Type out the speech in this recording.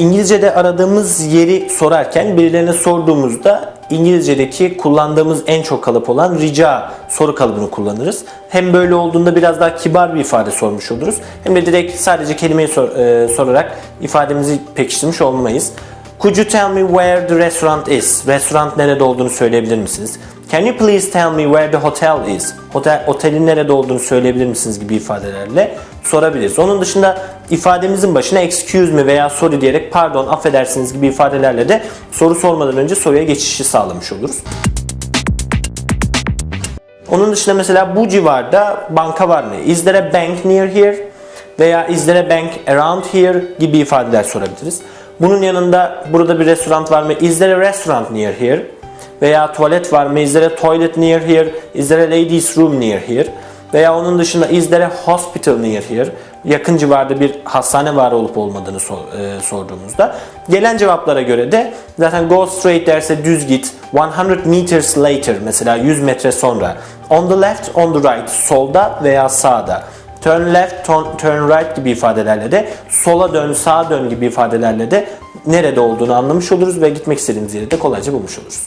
İngilizce'de aradığımız yeri sorarken birilerine sorduğumuzda İngilizce'deki kullandığımız en çok kalıp olan rica soru kalıbını kullanırız. Hem böyle olduğunda biraz daha kibar bir ifade sormuş oluruz. Hem de direkt sadece kelimeyi sor- e, sorarak ifademizi pekiştirmiş olmayız. Could you tell me where the restaurant is? Restoran nerede olduğunu söyleyebilir misiniz? Can you please tell me where the hotel is? Hotel, otelin nerede olduğunu söyleyebilir misiniz gibi ifadelerle sorabiliriz. Onun dışında ifademizin başına excuse me veya sorry diyerek pardon, affedersiniz gibi ifadelerle de soru sormadan önce soruya geçişi sağlamış oluruz. Onun dışında mesela bu civarda banka var mı? Is there a bank near here? Veya is there a bank around here? gibi ifadeler sorabiliriz. Bunun yanında burada bir restoran var mı? Is there a restaurant near here? Veya tuvalet var mı? Is there a toilet near here? Is there a ladies room near here? Veya onun dışında is there a hospital near here? Yakın civarda bir hastane var olup olmadığını sor- e, sorduğumuzda. Gelen cevaplara göre de zaten go straight derse düz git. 100 meters later mesela 100 metre sonra. On the left, on the right solda veya sağda. Turn left, turn, turn right gibi ifadelerle de sola dön, sağa dön gibi ifadelerle de nerede olduğunu anlamış oluruz ve gitmek istediğimiz yeri de kolayca bulmuş oluruz.